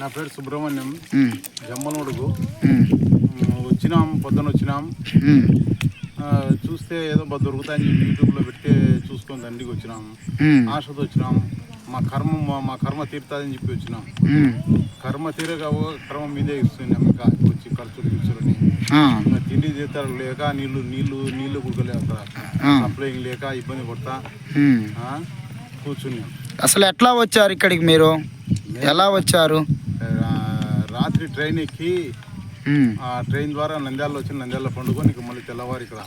నా పేరు సుబ్రహ్మణ్యం. ఉమ్, వచ్చినాం పొద్దున వచ్చినాం. చూస్తే ఏదో దొరుకుతాయని చెప్పి యూట్యూబ్లో పెడితే చూసుకొని దండికి వచ్చినాం. ఆశతో వచ్చినాం. మా కర్మ మా- కర్మ తీరుతుందని చెప్పి వచ్చినాం. కర్మ తీరగా కర్మ మీదే ఇస్తున్నాం ఇంకా వచ్చి ఖర్చులు ఇంకా తిండి తీస్తారు లేక నీళ్ళు నీళ్ళు నీళ్ళు కుడకలేక. ఆ. సప్లైంగ్ లేక ఇబ్బంది పడతా. కూర్చున్నాం. అసలు ఎట్లా వచ్చారు ఇక్కడికి మీరు? ఎలా వచ్చారు? రాత్రి ట్రైన్ ఎక్కి ఆ ట్రైన్ ద్వారా నంద్యాలలో వచ్చి నంద్యాలలో పండుకొని ఇక మళ్ళీ తెల్లవారు ఇక్కడ.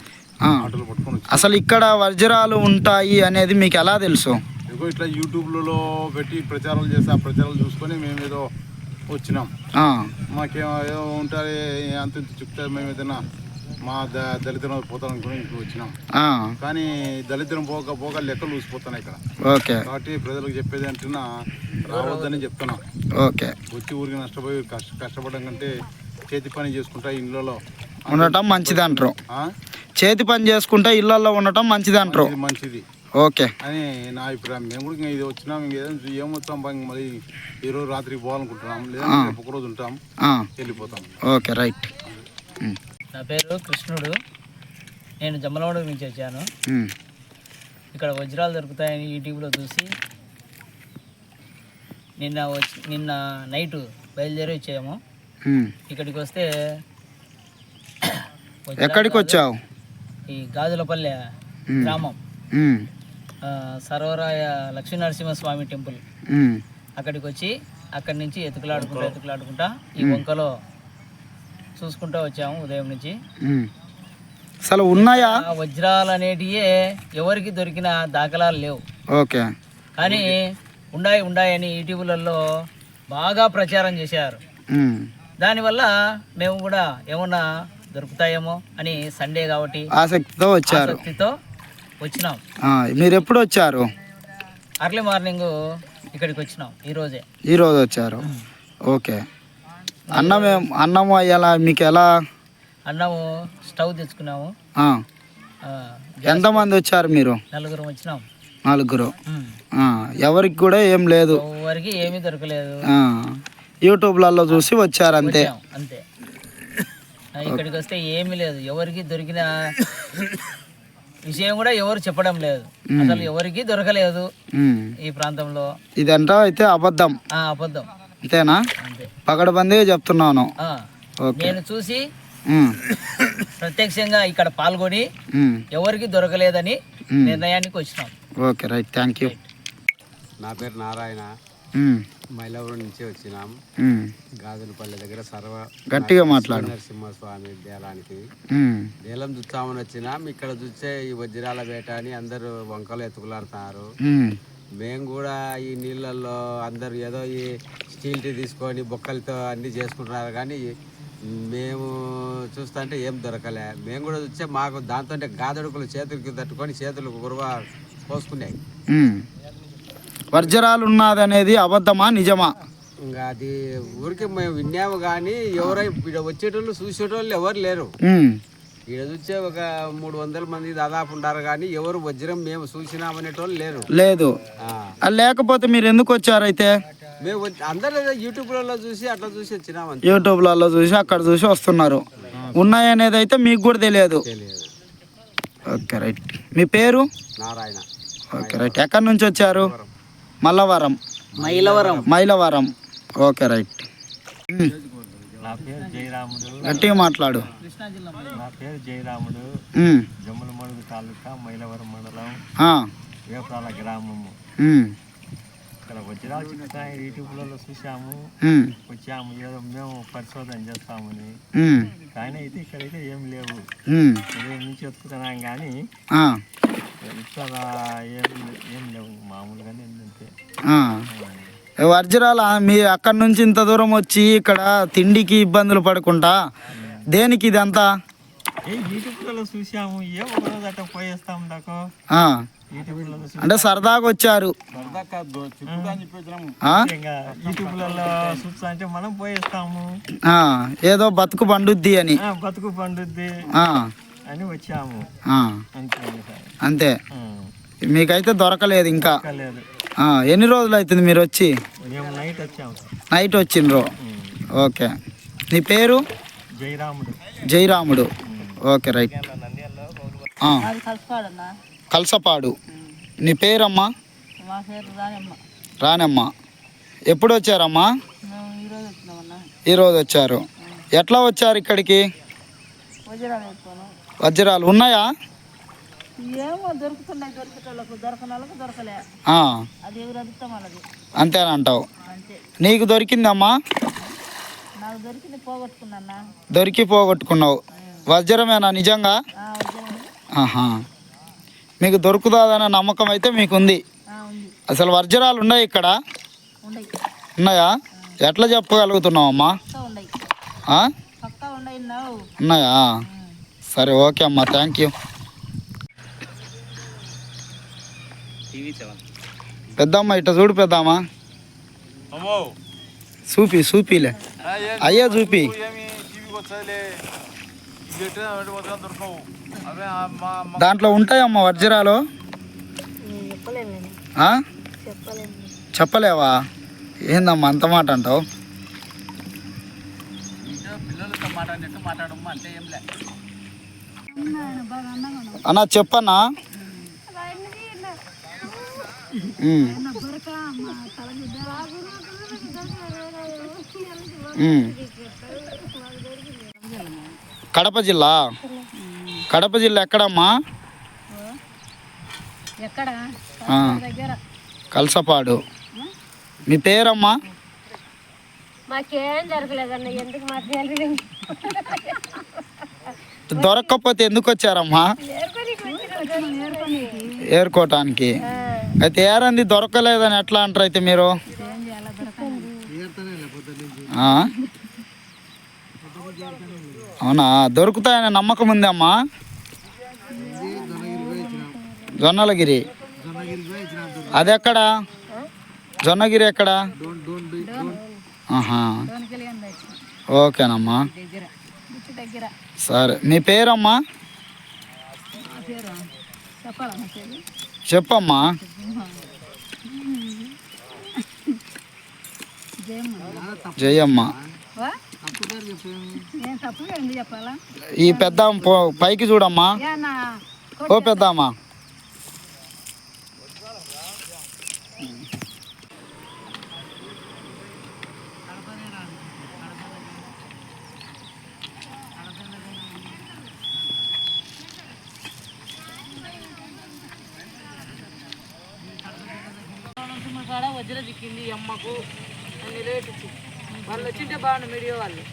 ఆటోలు పట్టుకొని వచ్చి. అసలు ఇక్కడ వజ్రాలు ఉంటాయి అనేది మీకు ఎలా తెలుసు? ఇదిగో ఇట్లా యూట్యూబ్లలో పెట్టి ప్రచారాలు చేస్తే ఆ ప్రచారాలు చూసుకొని మేము ఏదో వచ్చినాం. మాకేమో ఏదో ఉంటుంది అంత ఇంత చెప్తే మేము ఏదైనా మా ద దళిద్రం పోతాం అనుకుని ఇంటికి వచ్చినాం. కానీ దళిద్రం పోక పోక లెక్కలు ఊసిపోతున్నాయి ఇక్కడ. ఓకే. కాబట్టి ప్రజలకు చెప్పేది అంటున్నా రావద్దని చెప్తున్నాం. ఓకే. వచ్చి ఊరికి నష్టపోయి కష్ట కష్టపడడం కంటే చేతి పని చేసుకుంటా ఇండ్లలో ఉండటం మంచిది అంటారు? చేతి పని చేసుకుంటే ఇళ్ళల్లో ఉండటం మంచిది అంటారు. ఇది మంచిది. ఓకే. అని నా అభిప్రాయం. మేము కూడా ఇంకా ఇది వచ్చినాం ఇంక ఏదో ఏమొస్తాం మళ్ళీ ఈరోజు రాత్రికి పోవాలనుకుంటున్నాం. లేదా ఆ. రేపు ఒకరోజు ఉంటాం ఆ, వెళ్ళిపోతాం. Okay right. నా పేరు కృష్ణుడు. నేను జమ్మలవాడ నుంచి వచ్చాను. ఇక్కడ వజ్రాలు దొరుకుతాయని యూట్యూబ్లో చూసి నిన్న వచ్చి నిన్న నైట్ బయలుదేరి వచ్చాము. ఇక్కడికి వస్తే ఎక్కడికి వచ్చావు ఈ గాజులపల్లె గ్రామం. సర్వరాయ లక్ష్మీనరసింహస్వామి టెంపుల్. అక్కడికి వచ్చి అక్కడి నుంచి ఎతుకులాడుకుంటా ఎతుకులాడుకుంటా ఈ వంకలో చూసుకుంటూ వచ్చాము ఉదయం నుంచి. అసలు ఉన్నాయా? వజ్రాలు అనేటివి ఎవరికి దొరికిన దాఖలాలు లేవు. ఓకే. కానీ ఉండాయి ఉండాయి అని యూట్యూబ్లలో బాగా ప్రచారం చేశారు. దానివల్ల మేము కూడా ఏమన్నా దొరుకుతాయేమో అని సండే కాబట్టి ఆసక్తితో వచ్చారు. ఆసక్తితో వచ్చినాం. మీరు ఎప్పుడు వచ్చారు? అర్లీ మార్నింగ్ ఇక్కడికి వచ్చినాం ఈరోజే ఈరోజు వచ్చారు. ఓకే. అన్నం ఏం అన్నం ఎలా మీకు ఎలా? అన్నము స్టవ్ తెచ్చుకున్నాము. ఎంతమంది వచ్చారు మీరు? నలుగురం వచ్చినాం. నలుగురు. ఎవరికి కూడా ఏం లేదు. ఎవరికి ఏమీ దొరకలేదు. యూట్యూబ్లలో చూసి వచ్చారు అంతే. అంతే. ఇక్కడికి వస్తే ఏమీ లేదు. ఎవరికి దొరికిన విషయం కూడా ఎవరు చెప్పడం లేదు. అసలు ఎవరికి దొరకలేదు. ఈ ప్రాంతంలో. ఇదంతా అయితే అబద్ధం. అబద్ధం. అంతేనా? అంతే. పగడబందీగా చెప్తున్నాను. నేను చూసి ప్రత్యక్షంగా ఇక్కడ పాల్గొని ఎవరికి దొరకలేదని. నిర్ణయానికి వచ్చినాం. Okay right. Thank you. నా పేరు నారాయణ. మైలవరం నుంచి వచ్చినాం. గాజులపల్లి దగ్గర సర్వ గట్టిగా మాట్లాడు. నరసింహస్వామి దేవాలయానికి ఉమ్, దేలం చూస్తామని వచ్చినాం ఇక్కడ చూస్తే ఈ వజ్రాల వేట అని అందరూ వంకలు ఎత్తుకులాడుతున్నారు. మేము. కూడా ఈ నీళ్ళల్లో అందరూ ఏదో ఈ స్టీల్ టీ తీసుకొని బొక్కలతో అన్ని చేసుకుంటున్నారు కానీ మేము చూస్తుంటే ఏం దొరకలే. మేము కూడా చూస్తే మాకు దాంతో గాదడుకులు చేతులకి తట్టుకొని చేతులు గురువ పోసుకున్నాయి ఉమ్. వజ్రాలు ఉన్నదనేది అబద్ధమా నిజమా? ఇంకా అది ఊరికి మేము విన్నాము కానీ ఎవరై ఇక్కడ వచ్చేటోళ్ళు చూసేటోళ్ళు ఎవరు లేరు. ఇక్కడ చూస్తే ఒక మూడు వందల మంది దాదాపు ఉన్నారు కానీ ఎవరు వజ్రం మేము చూసినామనేటోళ్ళు లేరు. లేదు. లేకపోతే మీరు ఎందుకు వచ్చారు అయితే? మేము అందరూ యూట్యూబ్లలో చూసి అట్లా చూసి వచ్చినాం అంతే యూట్యూబ్లలో చూసి అక్కడ చూసి వస్తున్నారు. ఉన్నాయనేది అయితే మీకు కూడా తెలియదు. తెలియదు. Okay right. మీ పేరు? నారాయణ. Okay right. ఎక్కడి నుంచి వచ్చారు? Mallavaram. Mylavaram Mylavaram okay right. ఉమ్, నా పేరు జయరాముడు. గట్టిగా మాట్లాడు. నా పేరు జయరాముడు. జమ్మలమడుగు తాలూకా మైలవరం మండలం గ్రామము. ఉమ్, ఇక్కడ వజ్రాలు చిక్కుతాయి. యూట్యూబ్లలో చూసాము వచ్చాము. ఏదో మేము పరిశోధన చేస్తామని. కానీ అయితే ఇక్కడైతే ఏం లేవు. ఉదయం నుంచి ఎత్తుకుతున్నాం కానీ ఇక్కడ ఏం ఏం లేవు. మామూలుగానే ఏంటంటే. వజ్రాల మీ అక్కడి నుంచి ఇంత దూరం వచ్చి ఇక్కడ తిండికి ఇబ్బందులు పడకుండా దేనికి ఇదంతా? ఏ యూట్యూబ్లలో చూసాము ఏ ఒక రోజు అట్లా పోయేస్తాం దాకా. అంటే సరదాగా వచ్చారు. అంటే మనం పోయేస్తాము. ఏదో బతుకు పండుద్ది అని. బతుకు పండుద్ది ఆ, అని వచ్చాము. ఆ, అంతే. మీకైతే దొరకలేదు ఇంకా. ఎన్ని రోజులు అవుతుంది మీరు వచ్చి? నైట్ వచ్చిండ్రు. ఓకే. నీ పేరు? జయరాముడు. జయరాముడు. Okay right. కలసపాడు. నీ పేరమ్మా? రానమ్మ ఎప్పుడు వచ్చారమ్మా మేము ఈరోజు వచ్చారు. ఎట్లా వచ్చారు ఇక్కడికి? వజ్రాలు ఉన్నాయా? అంతేనంటావు అంతే. నీకు దొరికిందమ్మా? దొరికి పోగొట్టుకున్నావు. వజ్రమేనా నిజంగా? ఆహా. మీకు దొరుకుతుందనే నమ్మకం అయితే మీకు ఉంది ఉంది. అసలు వజ్రాలు ఉన్నాయి ఇక్కడ? ఉన్నాయా. ఎట్లా చెప్పగలుగుతున్నావు అమ్మా ఉన్నాయా. సరే ఓకే అమ్మా థ్యాంక్ యూ పెద్దమ్మ ఇట్ట చూడు పెద్దమ్మా. అమ్మో. చూపి చూపిలే. అయ్యా చూపి. దాంట్లో ఉంటాయమ్మా వజ్రాలు? చెప్పలేవా? ఏందమ్మా అంత మాట అంటావు? అన్నా చెప్పన్నా. కడప జిల్లా. కడప జిల్లా ఎక్కడమ్మా? ఎక్కడ? ఆ, దగ్గర. కలసపాడు. మీ పేరమ్మా? మాకేం జరగలేదన్న ఎందుకు మాట్లాడి దొరక్కపోతే ఎందుకు వచ్చారమ్మా? ఏరుకోవటానికి అయితే ఏరంది దొరకలేదని ఎట్లా అంటారు అయితే మీరు? ఆ? అవునా? దొరుకుతాయనే నమ్మకం ఉందమ్మా జొన్నలగిరి. అది ఎక్కడ జొన్నగిరి ఎక్కడ? ఆహా. ఓకేనమ్మా. సరే. మీ పేరమ్మా? చెప్పమ్మా. జయమ్మ. ఈ పెద్ద పైకి చూడమ్మా ఓ పెద్దమ్మా వజ్ర చిక్కింది ఈ అమ్మకు అన్ని రేట్ ఇచ్చి వాళ్ళు వచ్చింటే బాగుండు మీడియా వాళ్ళు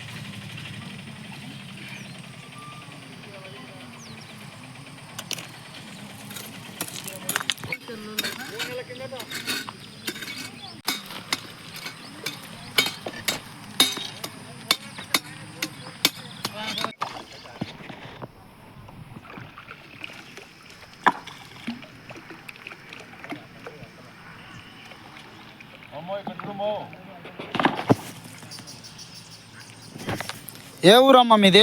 అమ్మో ఇక్కడ ఏ ఊరమ్మ మీది?